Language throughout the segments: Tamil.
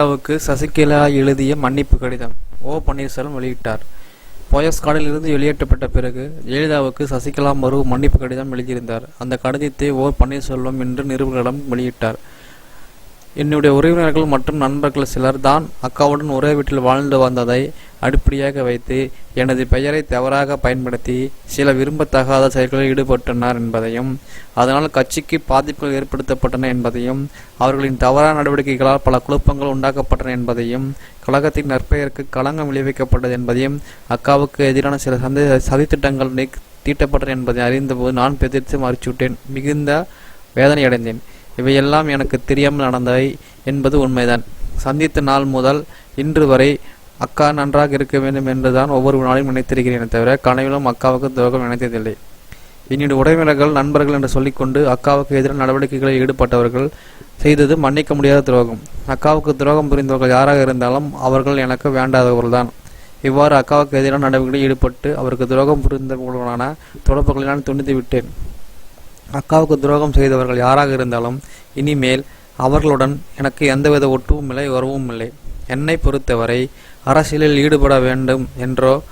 ஜெயலலிதாவுக்கு சசிகலா எழுதிய மன்னிப்பு கடிதம் ஓ. பன்னீர்செல்வம் வெளியிட்டார். போயஸ் கார்டிலிருந்து வெளியேற்றப்பட்ட பிறகு ஜெயலலிதாவுக்கு சசிகலா மறு மன்னிப்பு கடிதம் எழுதியிருந்தார். அந்த கடிதத்தை ஓ. பன்னீர்செல்வம் இன்று நிருபர்களிடம் வெளியிட்டார். என்னுடைய உறவினர்கள் மற்றும் நண்பர்கள் சிலர் தான் அக்காவுடன் ஒரே வீட்டில் வாழ்ந்து வந்ததை அடிப்படையாக வைத்து எனது பெயரை தவறாக பயன்படுத்தி சில விரும்பத்தகாத செயல்களில் ஈடுபட்டனர் என்பதையும் அதனால் கட்சிக்கு பாதிப்புகள் ஏற்படுத்தப்பட்டன என்பதையும் அவர்களின் தவறான நடவடிக்கைகளால் பல குழப்பங்கள் உண்டாக்கப்பட்டன என்பதையும் கழகத்தின் நற்பெயருக்கு களங்கம் விளைவிக்கப்பட்டது என்பதையும் அக்காவுக்கு எதிரான சில சந்தை சதித்திட்டங்கள் நீ தீட்டப்பட்டன என்பதை அறிந்தபோது நான் பெதிர்த்து மறுச்சுவிட்டேன் மிகுந்த வேதனையடைந்தேன். இவையெல்லாம் எனக்கு தெரியாமல் நடந்தவை என்பது உண்மைதான். சந்தித்த நாள் முதல் இன்று வரை அக்கா நன்றாக இருக்க வேண்டும் என்றுதான் ஒவ்வொரு நாளையும் நினைத்திருக்கிறேன் தவிர கனவிலும் அக்காவுக்கு துரோகம் நினைத்ததில்லை. என்னுடைய உறவினர்கள் நண்பர்கள் என்று சொல்லிக்கொண்டு அக்காவுக்கு எதிரான நடவடிக்கைகளில் ஈடுபட்டவர்கள் செய்தது மன்னிக்க முடியாத துரோகம். அக்காவுக்கு துரோகம் புரிந்தவர்கள் யாராக இருந்தாலும் அவர்கள் எனக்கு வேண்டாதவர்கள்தான். இவ்வாறு அக்காவுக்கு எதிரான நடவடிக்கைகளில் ஈடுபட்டு அவருக்கு துரோகம் புரிந்தவர்களான தொடர்புகளை நான் துண்டித்து விட்டேன். அக்காவுக்கு துரோகம் செய்தவர்கள் யாராக இருந்தாலும் இனிமேல் அவர்களுடன் எனக்கு எந்தவித ஒட்டுவும் இல்லை உறவும் இல்லை. என்னை பொறுத்தவரை அரசியலில் ஈடுபட வேண்டும் என்றோ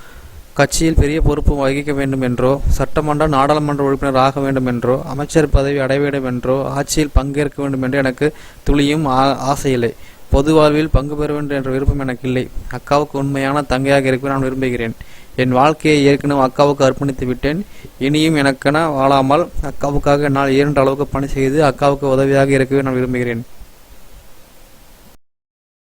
கட்சியில் பெரிய பொறுப்பு வகிக்க வேண்டும் என்றோ சட்டமன்ற நாடாளுமன்ற உறுப்பினர் ஆக வேண்டும் என்றோ அமைச்சர் பதவி அடைய வேண்டும் என்றோ ஆட்சியில் பங்கேற்க வேண்டும் என்று எனக்கு துளியும் ஆ- ஆசையில்லை. பொது வாழ்வில் பங்கு பெற வேண்டும் என்ற விருப்பம் எனக்கு இல்லை. அக்காவுக்கு உண்மையான தங்கையாக இருக்க நான் விரும்புகிறேன். என் வாழ்க்கையை ஏற்கனவே அக்காவுக்கு அர்ப்பணித்து விட்டேன். இனியும் எனக்கென வாழாமல் அக்காவுக்காக என்னால் இயன்ற அளவுக்கு பணி செய்து அக்காவுக்கு உதவியாக இருக்கவே நான் விரும்புகிறேன்.